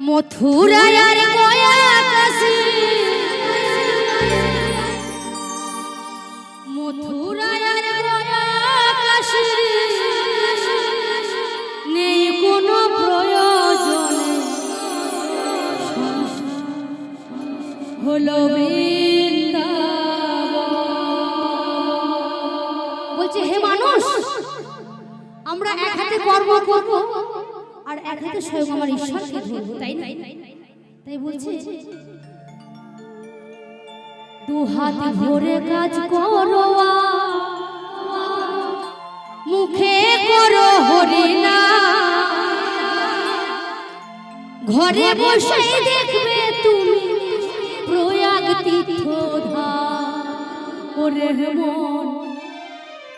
মথুরার গয়া কাশি মথুরার গয়া কাশি নেই কোনো প্রয়োজনে। বলছে, হে মানুষ, আমরা এক হাতে কর্ম করব আর এক হাতে স্বয়ং আমার ঈশ্বরকে ধরবো তাই না? তাই বলছে। দু হাত ভরে কাজ করো মুখে করো হরিনা ঘরে বসে দেখবে তুমি প্রয়াগ তীর্থ ধাম ওরে মন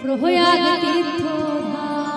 প্রয়াগ তীর্থ ধাম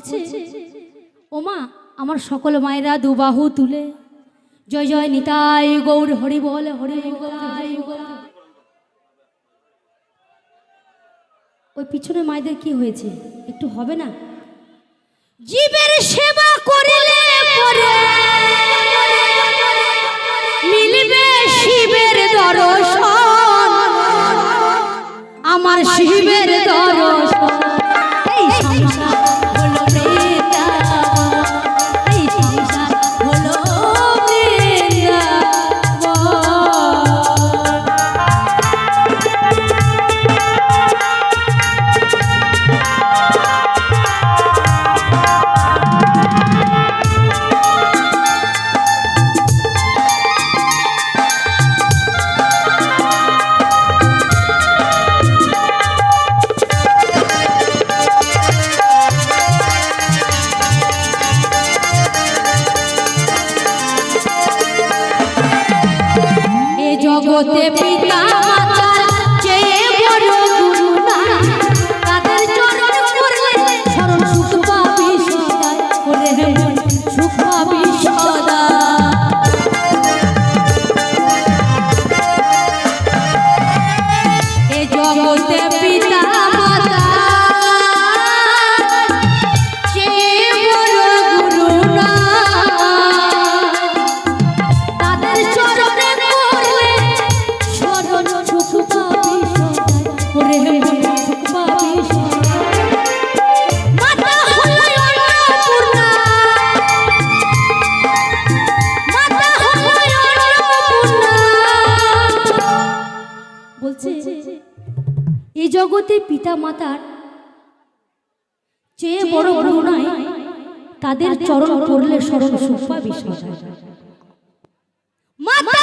বলছে, ওমা, আমার সকল মায়েরা দুবাহু তুলে, জয় জয়, নিতাই গৌর, হরি বল, হরি ওই পিছনে মায়েদের কি হয়েছে? একটু হবে না? জীবের সেবা করলে পরে মিলবে শিবের দর্শন। আমার শিবের দর্শন। এই সংসার জগতে পিতা বলছে এই জগতে পিতা মাতার চেয়ে বড় নয় তাদের চরণ পড়লে স্মরণ সুপা বিষয় মাতা